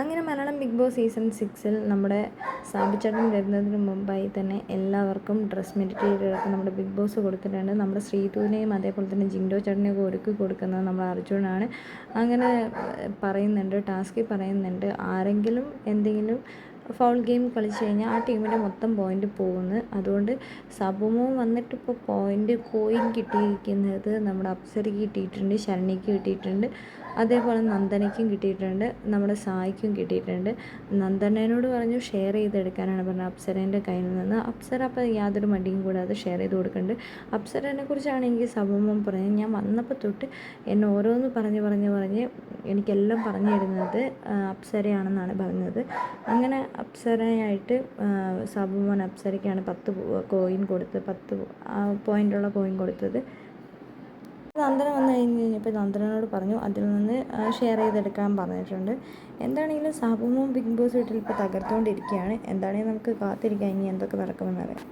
അങ്ങനെ Malayalam big boss season സിക്സിൽ നമ്മുടെ സാബിച്ചേട്ടൻ വരുന്നതിന് മുമ്പായി തന്നെ എല്ലാവർക്കും ഡ്രസ് മെറ്റീരിയലൊക്കെ നമ്മുടെ ബിഗ് ബോസ് കൊടുത്തിട്ടുണ്ട്. നമ്മുടെ ശ്രീതുവിനെയും അതേപോലെ തന്നെ ജിൻഡോ ചേട്ടനെയൊക്കെ ഒരുക്കി കൊടുക്കുന്നത് നമ്മുടെ അർജുനാണ്. അങ്ങനെ പറയുന്നുണ്ട് ടാസ്കിൽ പറയുന്നുണ്ട്. ആരെങ്കിലും എന്തെങ്കിലും ഫൗൾ ഗെയിം കളിച്ച് കഴിഞ്ഞാൽ ആ ടീമിന്റെ മൊത്തം പോയിന്റ് പോകുന്നു. അതുകൊണ്ട് സബുമോ വന്നിട്ട് ഇപ്പോൾ പോയിന്റ് കോയിൻ കിട്ടിയിരിക്കുന്നത് നമ്മുടെ അപ്സരയ്ക്ക് കിട്ടിയിട്ടുണ്ട് ശരണിക്ക് കിട്ടിയിട്ടുണ്ട്. അതേപോലെ നന്ദനയ്ക്കും കിട്ടിയിട്ടുണ്ട് നമ്മുടെ സായിക്കും കിട്ടിയിട്ടുണ്ട്. നന്ദനോട് പറഞ്ഞു ഷെയർ ചെയ്തെടുക്കാനാണ് പറഞ്ഞത് അപ്സരേന്റെ കയ്യിൽ നിന്ന്. അപ്സര അപ്പോൾ യാതൊരു മടിയും കൂടാതെ ഷെയർ ചെയ്ത് കൊടുക്കുന്നുണ്ട്. അപ്സരനെ കുറിച്ചാണ് എനിക്ക് സബുമോൻ പറഞ്ഞത്. ഞാൻ വന്നപ്പോൾ തൊട്ട് എന്നെ ഓരോന്ന് പറഞ്ഞ് പറഞ്ഞ് പറഞ്ഞ് എനിക്കെല്ലാം പറഞ്ഞു തരുന്നത് അപ്സരയാണെന്നാണ് പറഞ്ഞത്. അങ്ങനെ അപ്സരയായിട്ട് സബുമോൻ അപ്സരയ്ക്കാണ് പത്ത് കോയിൻ കൊടുത്ത് പത്ത് പോയിന്റുള്ള കോയിൻ കൊടുത്തത്. നന്ദന വന്നു കഴിഞ്ഞ് കഴിഞ്ഞപ്പോൾ നന്ദനോട് പറഞ്ഞു. അതിൽ നിന്ന് ഷെയർ ചെയ്തെടുക്കാൻ പറഞ്ഞിട്ടുണ്ട്. എന്താണെങ്കിലും സാബുമോൻ ബിഗ് ബോസ് വീട്ടിൽ ഇപ്പോൾ തകർത്തുകൊണ്ടിരിക്കുകയാണ് എന്താണെങ്കിലും നമുക്ക് കാത്തിരിക്കാം. ഇനി എന്തൊക്കെ നടക്കുമെന്നറിയാം